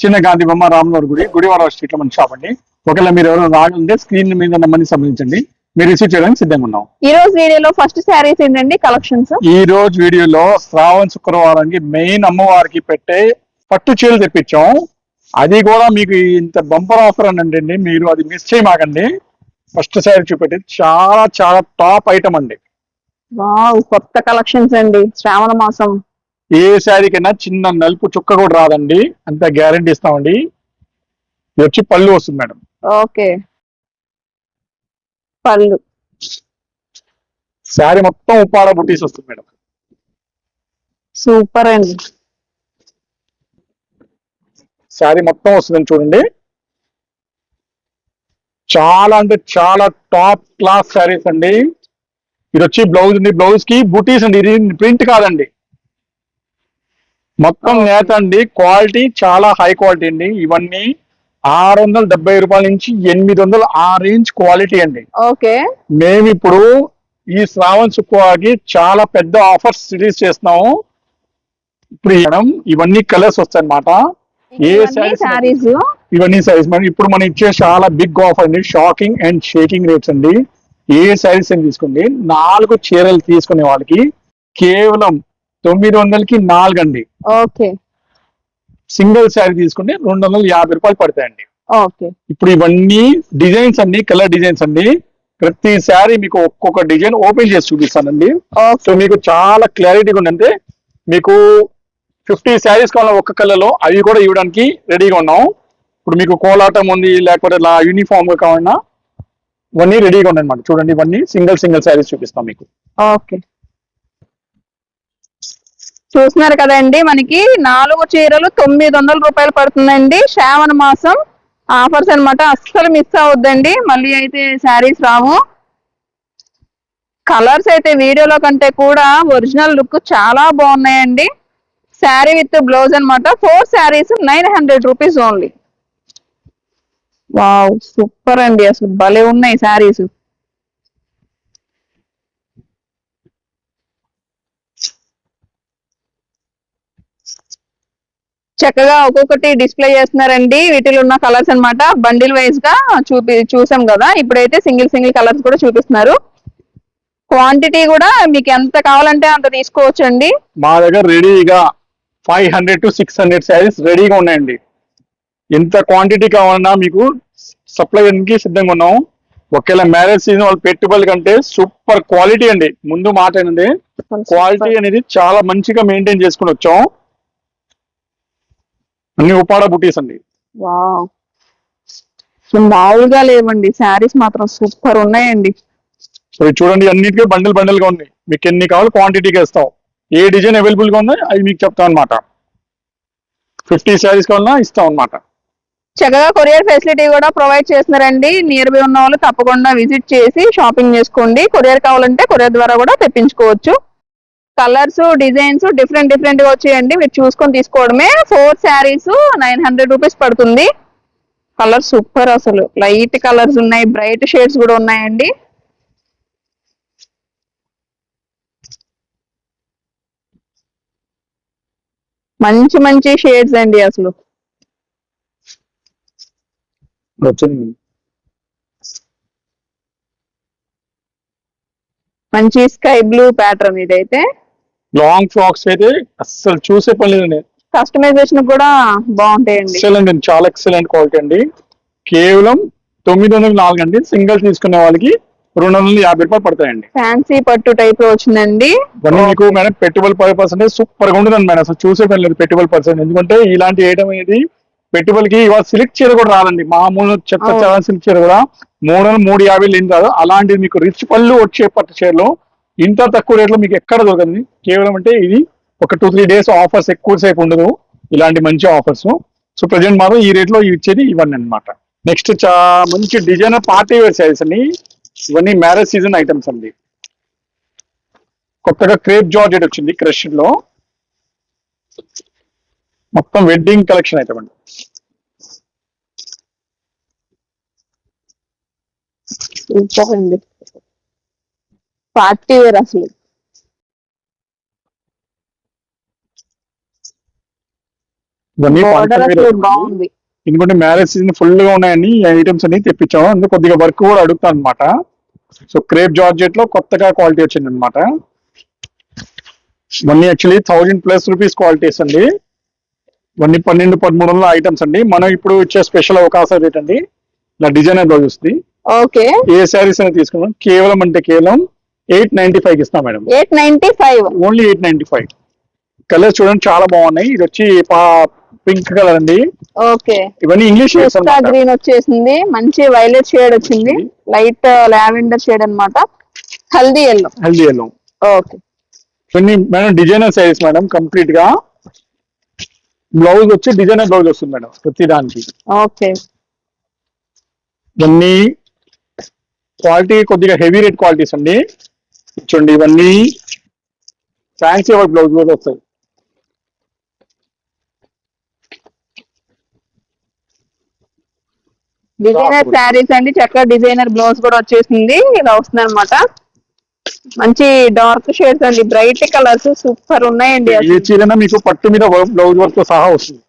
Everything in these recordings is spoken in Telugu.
చిన్న గాంధీ బొమ్మ రామనగర్ గుడి గుడివాడ స్ట్రీట్లో మన షాప్ అండి. ఒకవేళ మీరు ఎవరైనా రాగలంటే స్క్రీన్ మీద నెంబర్ని సంబంధించండి. మీరు రిసీవ్ చేయడానికి సిద్ధంగా ఉన్నాం. ఈ రోజు వీడియోలో ఫస్ట్ శారీస్ ఏంటండి? కలెక్షన్స్ ఈ రోజు వీడియోలో శ్రావణ శుక్రవారానికి మెయిన్ అమ్మవారికి పెట్టే పట్టు చీరలు తెప్పించాం. అది కూడా మీకు ఇంత బంపర్ ఆఫర్ అని అండి. మీరు అది మిస్ చేయమాకండి. ఫస్ట్ శారీ చూపెట్టి చాలా చాలా టాప్ ఐటమ్ అండి. వావ్ కొత్త కలెక్షన్స్ అండి. శ్రావణ మాసం. ఏ శారీకైనా చిన్న నలుపు చుక్క కూడా రాదండి. అంత గ్యారంటీ ఇస్తామండి. ఇది వచ్చి పళ్ళు వస్తుంది మేడం. ఓకే. పళ్ళు. శారీ మొత్తం ఉప్పాడ బుట్టీస్ వస్తుంది మేడం. సూపర్ అండి. శారీ మొత్తం వస్తుందని చూడండి. చాలా అంటే చాలా టాప్ క్లాస్ శారీస్ అండి. ఇది వచ్చి బ్లౌజ్ అండి. బ్లౌజ్కి బుటీస్ అండి. ఇది ప్రింట్ కాదండి. మొత్తం. నేత అండి. క్వాలిటీ చాలా హై క్వాలిటీ అండి. ఇవన్నీ ఆరు వందల డెబ్బై రూపాయల నుంచి ఎనిమిది వందల ఆ రేంజ్ క్వాలిటీ అండి. ఓకే. మేము ఇప్పుడు ఈ శ్రావణ్ శుక్రవారికి చాలా పెద్ద ఆఫర్స్ రిలీజ్ చేస్తున్నాము. ఇప్పుడు మేడం ఇవన్నీ కలర్స్ వస్తాయి అన్నమాట ఏ శారీస్ ఇవన్నీ సైజ్ మేడం. ఇప్పుడు మనం ఇచ్చే చాలా బిగ్ ఆఫర్ అండి. షాకింగ్ అండ్ షేకింగ్ రేట్స్ అండి. ఏ సారీస్ అని తీసుకోండి. నాలుగు చీరలు తీసుకునే వాళ్ళకి కేవలం తొమ్మిది వందలకి నాలుగు అండి ఓకే. సింగిల్ శారీ తీసుకుంటే రెండు వందల యాభై రూపాయలు పడతాయండి. ఓకే. ఇప్పుడు ఇవన్నీ డిజైన్స్ అండి కలర్ డిజైన్స్ అండి. ప్రతి శారీ మీకు ఒక్కొక్క డిజైన్ ఓపెన్ చేసి చూపిస్తానండి. సో మీకు చాలా క్లారిటీగా ఉందంటే మీకు ఫిఫ్టీ శారీస్ కావాలా ఒక్క కలర్లో అవి కూడా ఇవ్వడానికి రెడీగా ఉన్నాం. ఇప్పుడు మీకు కోలాటం ఉంది లేకపోతే ఇలా యూనిఫామ్గా కావాలన్నా ఇవన్నీ రెడీగా ఉన్నాయి అన్నమాట చూడండి ఇవన్నీ సింగిల్ సింగిల్ శారీస్ చూపిస్తాం మీకు. ఓకే. చూస్తున్నారు కదండి మనకి నాలుగు చీరలు తొమ్మిది వందల రూపాయలు పడుతుందండి. శ్రావణ మాసం ఆఫర్స్ అన్నమాట. అస్సలు మిస్ అవ్వద్దండి. మళ్ళీ అయితే శారీస్ రావు. కలర్స్ అయితే వీడియోలో కంటే కూడా ఒరిజినల్ లుక్ చాలా బాగున్నాయండి. శారీ విత్ బ్లౌజ్ అనమాట four saris nine hundred rupees only. Wow super అండి. అసలు భలే ఉన్నాయి శారీస్. చక్కగా ఒక్కొక్కటి డిస్ప్లే చేస్తున్నారండి. వీటిలో ఉన్న కలర్స్ అన్నమాట. బండిల్ వైజ్గా చూపి చూసాం కదా. ఇప్పుడైతే సింగిల్ సింగిల్ కలర్స్ కూడా చూపిస్తున్నారు. క్వాంటిటీ కూడా మీకు ఎంత కావాలంటే అంత తీసుకోవచ్చు అండి మా దగ్గర రెడీగా five hundred to six hundred saris రెడీగా ఉన్నాయండి. ఎంత క్వాంటిటీ కావాలన్నా మీకు సప్లై చేయడానికి సిద్ధంగా ఉన్నాం. ఒకవేళ మ్యారేజ్ సీజన్ వాళ్ళు పెట్టుబడి కంటే సూపర్ క్వాలిటీ అండి. ముందు మాట ఏంటంటే క్వాలిటీ అనేది చాలా మంచిగా మెయింటైన్ చేసుకుని వచ్చాం. అన్ని ఉపాడ బుటీస్ అండి. వావ్. మామూలుగా లేవండి. శారీస్ మాత్రం సూపర్ ఉన్నాయండి. సో చూడండి అన్నిటికీ బండిల్ బండిల్గా ఉంది. మీకు ఎన్ని కావాలి క్వాంటిటీకి ఇస్తాం. ఏ డిజైన్ అవైలబుల్గా ఉందో అవి మీకు చెప్తాం అనమాట ఫిఫ్టీ శారీస్ కావాలన్నా ఇస్తాం అనమాట చక్కగా కొరియర్ ఫెసిలిటీ కూడా ప్రొవైడ్ చేస్తున్నారండి. నియర్ బై ఉన్న వాళ్ళు తప్పకుండా విజిట్ చేసి షాపింగ్ చేసుకోండి. కొరియర్ కావాలంటే కొరియర్ ద్వారా కూడా తెప్పించుకోవచ్చు. కలర్స్ డిజైన్స్ డిఫరెంట్ డిఫరెంట్గా వచ్చాయండి. మీరు చూసుకొని తీసుకోవడమే. Four saris nine hundred rupees పడుతుంది. కలర్ సూపర్ అసలు. లైట్ కలర్స్ ఉన్నాయి బ్రైట్ షేడ్స్ కూడా ఉన్నాయండి. మంచి మంచి షేడ్స్ అండి అసలు. మంచి స్కై బ్లూ ప్యాటర్న్ ఇదైతే. లాంగ్ ఫ్రాక్స్ అయితే అస్సలు చూసే పని లేదండి. కస్టమైజేషన్ కూడా బాగుంటాయండి. ఎక్సలెంట్ అండి. చాలా ఎక్సలెంట్ క్వాలిటీ అండి. కేవలం తొమ్మిది వందల నాలుగు అండి. సింగిల్ తీసుకునే వాళ్ళకి రెండు వందల యాభై రూపాయలు పడతాయండి. ఫ్యాన్సీ పట్టు టైప్లో వచ్చిందండి. ఇవన్నీ మీకు మేడం పెట్టుబడి పర్పస్ అంటే సూపర్గా ఉంటుంది మేడం అసలు చూసే పని లేదు పెట్టుబడి పర్సెంట్ ఎందుకంటే ఇలాంటి ఐటమ్ అనేది పెట్టుబడికి ఇవాళ సిల్క్ చీర కూడా రాదండి. మామూలు చెత్త. చాలా సిల్క్ చీర కూడా మూడు వందలు మూడు యాభై ఏం కాదు. అలాంటిది మీకు రిచ్ పళ్ళు వచ్చే పట్టు చీరలు ఇంత తక్కువ రేట్లో మీకు ఎక్కడ దొరకదు కేవలం అంటే ఇది ఒక టూ త్రీ డేస్ ఆఫర్స్ ఎక్కువ సేపు ఉండదు. ఇలాంటి మంచి ఆఫర్స్ సో ప్రజెంట్ మాత్రం ఈ రేట్లో ఇచ్చేది ఇవన్నీ అన్నమాట. నెక్స్ట్ చా మంచి డిజైనర్ పార్టీ వేర్ శారీస్ అండి. ఇవన్నీ మ్యారేజ్ సీజన్ ఐటమ్స్ అండి. కొత్తగా క్రేప్ జార్జెట్ వచ్చింది క్రష్లో. మొత్తం వెడ్డింగ్ కలెక్షన్ ఐటమ్ అండి. సూపర్ పార్టీ వేర్ అసలు. బాగుంది. ఎందుకంటే మ్యారేజ్ సీజన్ ఫుల్గా ఉన్నాయని ఐటమ్స్ అన్ని తెప్పించాము. అందుకే కొద్దిగా వర్క్ కూడా అడుగుతాను అనమాట సో క్రేప్ జార్జెట్లో కొత్తగా క్వాలిటీ వచ్చింది అనమాట ఇవన్నీ actually thousand plus rupees qualities అండి. ఇవన్నీ పన్నెండు పదమూడు వందల ఐటమ్స్ అండి. మనం ఇప్పుడు ఇచ్చే స్పెషల్ అవకాశం ఏంటండి ఇలా డిజైనర్ బ్లౌజ్ వస్తుంది ఓకే. ఏ శారీస్ అయినా తీసుకున్నాం కేవలం అంటే కేవలం ఎయిట్ నైన్టీ ఫైవ్ ఇస్తాం madam. Eight ninety five. Only eight ninety five. Colours చూడండి చాలా బాగున్నాయి. ఇది వచ్చి పింక్ కలర్ అండి. ఓకే. ఇవన్నీ ఇంగ్లీష్ గ్రీన్ వచ్చేసింది. మంచి వైలెట్ షేడ్ వచ్చింది. లైట్ లావెండర్ షేడ్ అన్నమాట. హల్దీ ఎల్లో హెల్దీ ఎల్లో ఓకే. ఇవన్నీ మేడం డిజైనర్ శారీస్ మేడం కంప్లీట్గా. బ్లౌజ్ వచ్చి డిజైనర్ బ్లౌజ్ వస్తుంది మేడం ప్రతి దానికి. ఓకే. ఇవన్నీ క్వాలిటీ కొద్దిగా హెవీ రేట్ క్వాలిటీస్ అండి. చూడండి ఇవన్నీ ఫ్యాన్సీ వర్క్ బ్లౌజ్ కూడా వస్తాయి. డిజైనర్. శారీస్ అండి. చక్కగా డిజైనర్ బ్లౌజ్ కూడా వచ్చేసింది. ఇలా వస్తుంది అనమాట మంచి డార్క్ షేడ్స్ అండి. బ్రైట్ కలర్స్ సూపర్ ఉన్నాయండి చీరైనా మీకు పట్టు మీద బ్లౌజ్ వర్క్తో సహా వస్తుంది.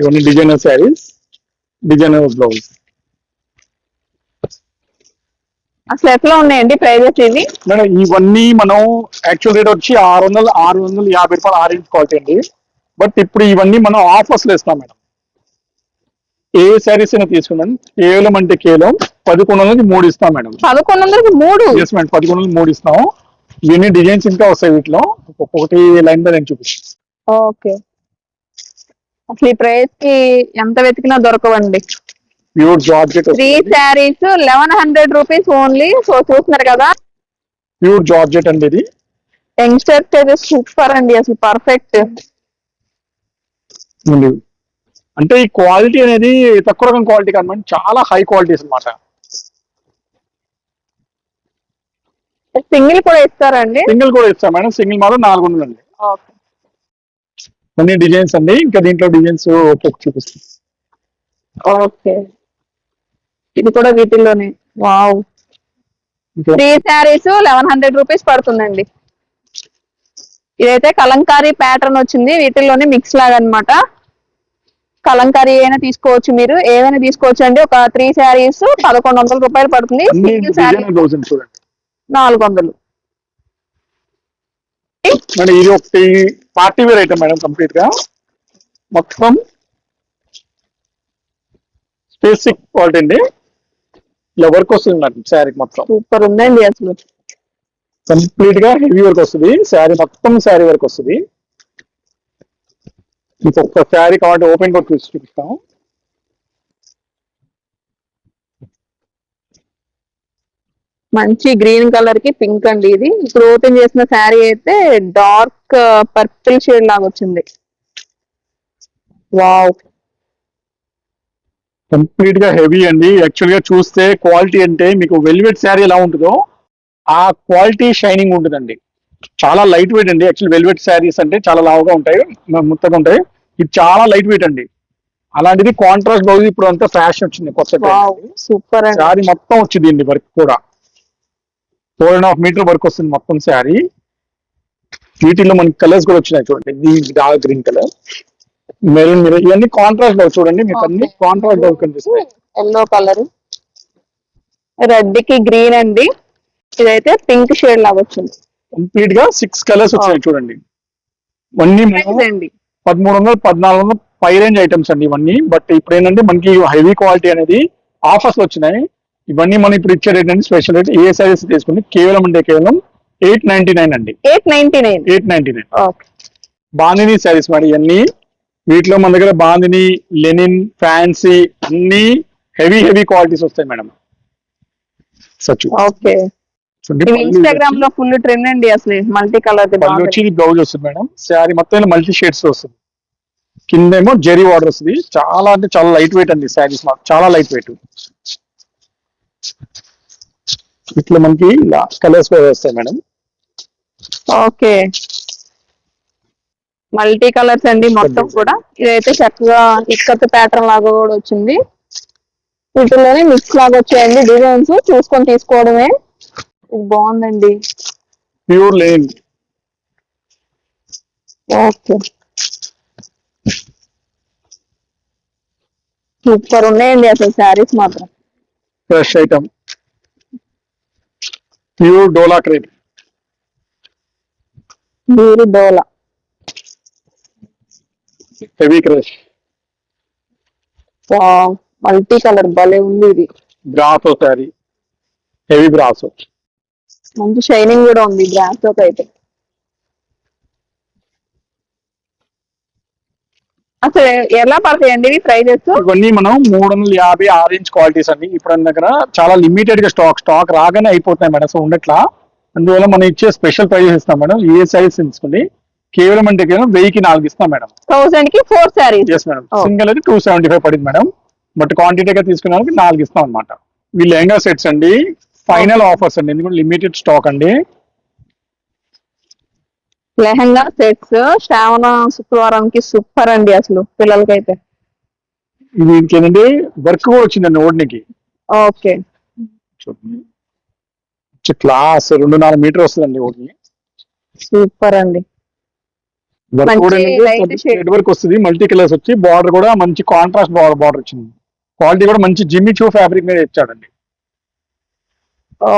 ఇవన్నీ డిజైనర్ శారీస్ డిజైనర్ బ్లౌజ్ అసలు ఎట్లా ఉన్నాయండి ప్రైజెస్ ఇవి? మేడం ఇవన్నీ మనం యాక్చువల్ రేట్ వచ్చి ఆరు వందలు ఆరు వందలు యాభై రూపాయలు ఆరెంజ్ క్వాలిటీ అండి. బట్ ఇప్పుడు ఇవన్నీ మనం ఆఫర్స్లో ఇస్తాం మేడం. ఏ శారీస్ అయినా తీసుకున్నాం కేవలం అంటే కేవలం పదకొండు వందలకి మూడు ఇస్తాం మేడం. పదకొండు వందలకి మూడు? ఎస్ మేడం పదకొండు వందలకి మూడు ఇస్తాం. ఇవన్నీ డిజైన్స్ ఇంకా వస్తాయి వీటిలో. ఒక్కొక్కటి లైన్ బై లైన్ చూపిస్తాం. ఓకే. అసలు ఈ ప్రైస్కి ఎంత వెతికినా దొరకవండి. Pure georgette three saris eleven hundred rupees only so చూస్తున్నారు కదా. ప్యూర్ జార్జెట్ అండి ఇది. యంగ్స్టర్స్ అయితే సూపర్ అండి అసలు పర్ఫెక్ట్. అంటే ఈ క్వాలిటీ అనేది తక్కువ రకం క్వాలిటీ కాదు చాలా హై క్వాలిటీస్ అన్నమాట. సింగిల్ కూడా ఇస్తారండి సింగిల్ కూడా ఇస్తాం మేడం. సింగిల్ మాత్రం నాలుగు వందలు అండి. అన్ని డిజైన్స్ అండి. ఇంకా దీంట్లో డిజైన్స్ ఒక్కొక్క చూపిస్తాం. ఓకే. ఇది కూడా వీటిల్లోనే. Wow. Three saris eleven hundred rupees పడుతుందండి. ఇదైతే కలంకారీ ప్యాటర్న్ వచ్చింది. వీటిల్లోనే మిక్స్ లాగా అన్నమాట కలంకారీ అయినా తీసుకోవచ్చు మీరు. ఏదైనా తీసుకోవచ్చు అండి. ఒక త్రీ శారీస్ పదకొండు వందల రూపాయలు పడుతుంది. సింగిల్ శారీ నాలుగు వందలు. ఇది ఒకటి పార్టీ వేర్ ఐటమ్ మేడం కంప్లీట్గా. మొత్తం. స్పేసిక్ క్వాలిటీ అండి. ఇలా వర్క్ వస్తుంది మేడం శారీ మొత్తం. సూపర్ ఉందండి అసలు. కంప్లీట్గా హెవీ వర్క్ వస్తుంది. శారీ మొత్తం శారీ వర్క్ వస్తుంది. ఇంకొక శారీ కావాలంటే ఓపెన్ కూడా చూసి చూపిస్తాం మంచి గ్రీన్ కలర్కి పింక్ అండి ఇది. ఇప్పుడు ఓపెన్ చేసిన శారీ అయితే డార్క్ పర్పుల్ షేడ్ లాగా వచ్చింది. వావ్ కంప్లీట్గా హెవీ అండి. యాక్చువల్గా చూస్తే క్వాలిటీ అంటే మీకు వెల్వెట్ శారీ ఎలా ఉంటుందో ఆ క్వాలిటీ షైనింగ్ ఉంటుందండి. చాలా లైట్ వెయిట్ అండి. యాక్చువల్ వెల్వెట్ శారీస్ అంటే చాలా లావుగా ఉంటాయి ముత్తగా ఉంటాయి. ఇది చాలా లైట్ వెయిట్ అండి. అలాంటిది కాంట్రాస్ట్ బ్లౌజ్ ఇప్పుడు అంతా ఫ్యాషన్ వచ్చింది కొత్త సూపర్ శారీ మొత్తం వచ్చింది అండి వర్క్ కూడా. Four and half metre work వస్తుంది మొత్తం శారీ వీటిల్లో మనకి కలర్స్ కూడా వచ్చినాయి చూడండి. గ్రీన్ కలర్ మెరూన్ మీరు ఇవన్నీ కాంట్రాస్ట్ బ్లౌజ్ చూడండి మీకు అన్ని. కాంట్రాస్ట్ బ్లౌజ్ కనిపిస్తాయి. ఎల్లో కలర్ రెడ్కి గ్రీన్ అండి. ఇదైతే పింక్ షేడ్ లాగా వచ్చింది. కంప్లీట్గా సిక్స్ కలర్స్ వచ్చినాయి చూడండి. అండి. పదమూడు వందలు పద్నాలుగు వందలు పై రేంజ్ ఐటమ్స్ అండి ఇవన్నీ. బట్ ఇప్పుడు ఏంటంటే మనకి హెవీ క్వాలిటీ అనేది ఆఫర్స్ వచ్చినాయి. ఇవన్నీ మనం ఇప్పుడు ఇచ్చే రేట్ అండి స్పెషల్ రేట్ ఏ సైజెస్ తీసుకుంటే కేవలం అంటే కేవలం ఎయిట్ నైన్టీ నైన్ అండి. Eight ninety nine eight ninety nine bandhani saris madam ఇవన్నీ. వీటిలో మన దగ్గర బాందిని లెనిన్ ఫ్యాన్సీ అన్ని హెవీ హెవీ క్వాలిటీస్ వస్తాయి మేడం. ఓకే. ఇన్స్టాగ్రామ్లో ఫుల్ ట్రెండ్ అండి అసలు మల్టీ కలర్ పళ్ళు వచ్చి బ్లౌజ్ వస్తుంది మేడం. శారీ మొత్తం మల్టీ షేడ్స్ వస్తుంది. కిందేమో జెరీ వాటర్ వస్తుంది చాలా అంటే చాలా లైట్ వెయిట్ అండి శారీస్ మాకు చాలా లైట్ వెయిట్ ఇట్లా మనకి కలర్స్ వస్తాయి మేడం. ఓకే. మల్టీ కలర్స్ అండి మొత్తం కూడా. ఇదైతే చక్కగా ఇక్కత్ ప్యాటర్న్ లాగా కూడా వచ్చింది. వీటిలోనే మిక్స్ లాగా వచ్చాయండి డిజైన్స్ చూసుకొని తీసుకోవడమే. ఇది బాగుందండి. Pure lane okay. సూపర్ ఉన్నాయండి అసలు శారీస్ మాత్రం. Fresh item pure dola crepe మీరు dola heavy crush multi colour భలే ఉంది ఇది. బ్రాసో శారీ హెవీ బ్రాసో మంచి షైనింగ్ కూడా ఉంది బ్రాస్ అయితే. అసలు ఎలా పడతాయండి ఇవి ప్రైజెస్? ఇవన్నీ మనం మూడు వందల యాభై ఆరెంజ్ క్వాలిటీస్ అండి. ఇప్పుడు దగ్గర చాలా లిమిటెడ్గా స్టాక్ స్టాక్ రాగానే అయిపోతాయి మేడం. సో ఉండట్లా. అందువల్ల మనం ఇచ్చే స్పెషల్ ప్రైజెస్ ఇస్తాం మేడం. ఏ సైజ్ తీసుకోండి? కేవలం అంటే కేవలం వెయ్యికి నాలుగు ఇస్తాం madam. థౌసండ్కి four saris. Yes madam. Single అయితే టూ సెవెంటీ ఫైవ్ పడింది మేడం. బట్ క్వాంటిటీగా తీసుకునే వాళ్ళకి నాలుగు ఇస్తాం అనమాట ఈ లెహంగా సెట్స్ అండి. ఫైనల్ ఆఫర్స్ అండి. ఎందుకంటే లిమిటెడ్ స్టాక్ అండి. లెహంగా సెట్స్ శ్రావణ శుక్రవారంకి సూపర్ అండి అసలు పిల్లలకైతే. ఇది ఏంటంటే వర్క్ కూడా వచ్చిందండి ఓడినికి. ఓకే. క్లాస్ రెండు నాలుగు మీటర్ వస్తుందండి ఓడిని. సూపర్ అండి. వర్క్ వస్తుంది మల్టీ కలర్స్ వచ్చి బార్డర్ కూడా మంచి కాంట్రాస్ట్ బార్డర్ బార్డర్ వచ్చింది. క్వాలిటీ కూడా మంచి జిమ్మి చూ ఫ్యాబ్రిక్ మీద ఇచ్చాడండి.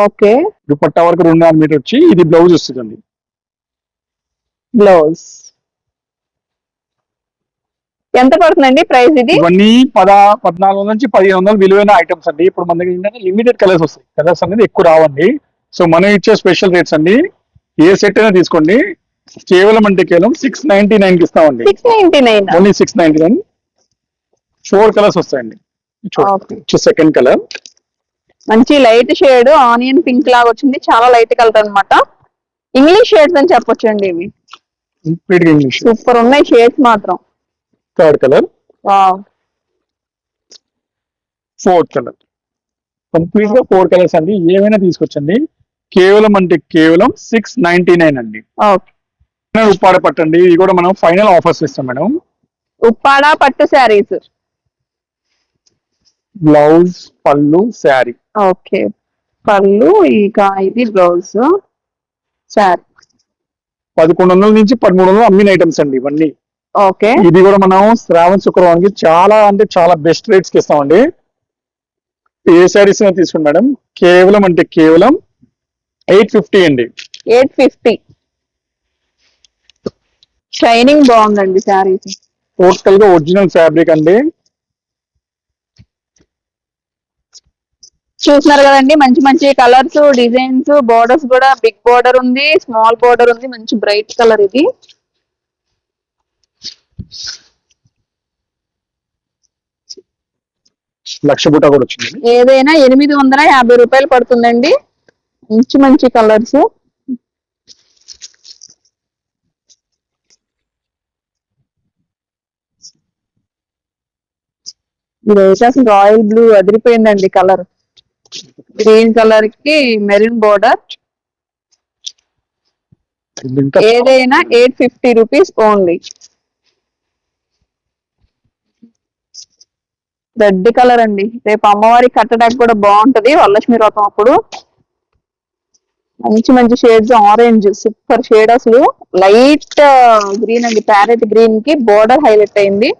ఓకే దుపట్టా వరకు రెండు నాలుగు మీటర్ వచ్చి ఇది బ్లౌజ్ వస్తుందండి. బ్లౌజ్ ఎంత పడుతుందండి ప్రైస్ ఇది? ఇవన్నీ పద పద్నాలుగు వందల నుంచి పదిహేను వందలు విలువైన ఐటమ్స్ అండి. ఇప్పుడు మన దగ్గర ఏంటంటే లిమిటెడ్ కలర్స్ వస్తాయి. కలర్స్ అనేది ఎక్కువ రావండి. సో మనం ఇచ్చే స్పెషల్ రేట్స్ అండి. ఏ సెట్ అయినా తీసుకోండి. కేవలం అంటే కేవలం సిక్స్ నైన్టీ నైన్కి ఇస్తామండి. Six ninety nine only six ninety nine four colours వస్తాయండి సెకండ్ కలర్ మంచి లైట్ షేడ్ ఆనియన్ పింక్ లాగా వచ్చింది. చాలా లైట్ కలర్ అన్నమాట. ఇంగ్లీష్ షేడ్స్ అని చెప్పొచ్చు అండి ఇవి. సూపర్ ఉన్నాయి షేడ్స్ మాత్రం. థర్డ్ కలర్ ఫోర్త్ కలర్ కంప్లీట్గా ఫోర్ కలర్స్ అండి. ఏమైనా తీసుకొచ్చండి. కేవలం అంటే కేవలం సిక్స్ నైన్టీ నైన్ అండి. ఓకే ఉప్పాడ పట్టండి ఇది కూడా మనం ఫైనల్ ఆఫర్స్ ఇస్తాం మేడం. ఉప్పాడ పట్టు శారీస్ బ్లౌజ్ పళ్ళు శారీ. ఓకే. పళ్ళు ఇక ఇది బ్లౌజ్ శారీ. పదకొండు వందల నుంచి పదమూడు వందలు అమ్మిన ఐటమ్స్ అండి ఇవన్నీ. ఓకే. ఇది కూడా మనం శ్రావణ శుక్రవారానికి చాలా అంటే చాలా బెస్ట్ రేట్స్కి ఇస్తామండి. ఏ శారీస్ తీసుకోండి మేడం. కేవలం అంటే కేవలం ఎయిట్ ఫిఫ్టీ అండి. ఎయిట్ ఫిఫ్టీ షైనింగ్ బాగుందండి శారీస్ టోటల్గా ఒరిజినల్ ఫ్యాబ్రిక్ అండి. చూస్తున్నారు కదండి మంచి మంచి కలర్స్ డిజైన్స్ బోర్డర్స్ కూడా బిగ్ బోర్డర్ ఉంది స్మాల్ బోర్డర్ ఉంది మంచి బ్రైట్ కలర్ ఇది. లక్ష బుట్ట కూడా వచ్చింది ఏదైనా ఎనిమిది వందల యాభై రూపాయలు పడుతుందండి. మంచి మంచి కలర్స్. ఇదైతే అసలు రాయల్ బ్లూ అదిరిపోయిందండి కలర్. గ్రీన్ కలర్కి మెరూన్ బోర్డర్. ఏదైనా eight fifty rupees only. Red colour అండి. రేపు అమ్మవారి కట్టడానికి కూడా బాగుంటది. వరలక్ష్మి వ్రతం అప్పుడు. మంచి మంచి షేడ్స్ ఆరెంజ్ సూపర్ షేడ్ అసలు. లైట్ గ్రీన్ అండి. ప్యారెట్ గ్రీన్కి బోర్డర్ హైలైట్ అయింది.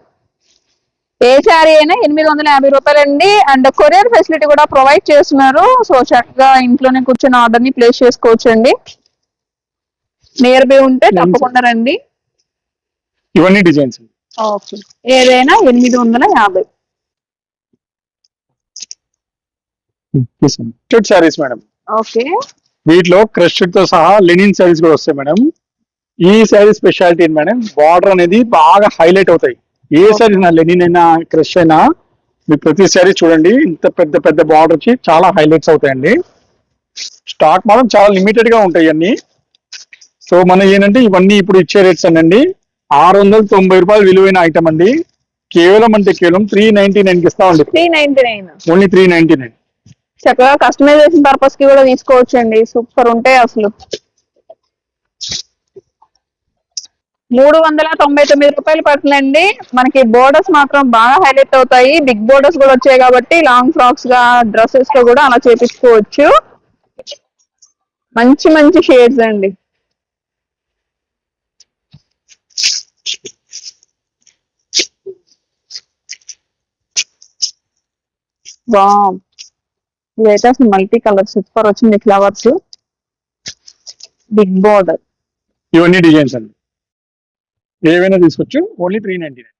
ఏ శారీ అయినా ఎనిమిది వందల యాభై రూపాయలండి. అండ్ కొరియర్ ఫెసిలిటీ కూడా ప్రొవైడ్ చేస్తున్నారు. సో చక్కగా ఇంట్లోనే కూర్చొని ఆర్డర్ని ప్లేస్ చేసుకోవచ్చు అండి నియర్ బై ఉంటే తప్పకుండా రండి. ఇవన్నీ డిజైన్స్ ఓకే. ఏదైనా ఎనిమిది వందల యాభై. Madam okay. వీటిలో క్రష్డ్తో సహా లెనిన్ శారీస్ కూడా వస్తాయి మేడం ఈ శారీ స్పెషాలిటీ మేడం బార్డర్ అనేది బాగా హైలైట్ అవుతాయి. ఏ సారీ నా లెనిన్ అయినా క్రష్ అయినా మీకు ప్రతి సారీ చూడండి ఇంత పెద్ద పెద్ద బార్డర్ వచ్చి చాలా హైలైట్స్ అవుతాయండి. స్టాక్ మాత్రం చాలా లిమిటెడ్గా ఉంటాయి అన్ని సో మన ఏంటంటే ఇవన్నీ ఇప్పుడు ఇచ్చే రేట్స్ అండి ఆరు వందల తొంభై రూపాయలు విలువైన ఐటమ్ అండి. కేవలం అంటే కేవలం త్రీ నైన్టీ నైన్కి ఇస్తామండి. Three ninety nine only three ninety nine చక్కగా కస్టమైజేషన్ పర్పస్కి కూడా తీసుకోవచ్చు అండి సూపర్ ఉంటాయి అసలు. మూడు వందల తొంభై తొమ్మిది రూపాయలు పడుతుందండి. మనకి బోర్డర్స్ మాత్రం బాగా హైలైట్ అవుతాయి. బిగ్ బోర్డర్స్ కూడా వచ్చాయి కాబట్టి లాంగ్ ఫ్రాక్స్గా డ్రెస్సెస్లో కూడా అలా చేపించుకోవచ్చు. మంచి మంచి షేడ్స్ అండి. వావ్! ఇదైతే అసలు మల్టీ కలర్ సూపర్ వచ్చింది ఫ్లవర్స్ బిగ్ బోర్డర్ ఇవన్నీ డిజైన్స్ అండి. ఏవైనా తీసుకోవచ్చు ఓన్లీ త్రీ నైన్టీ నైన్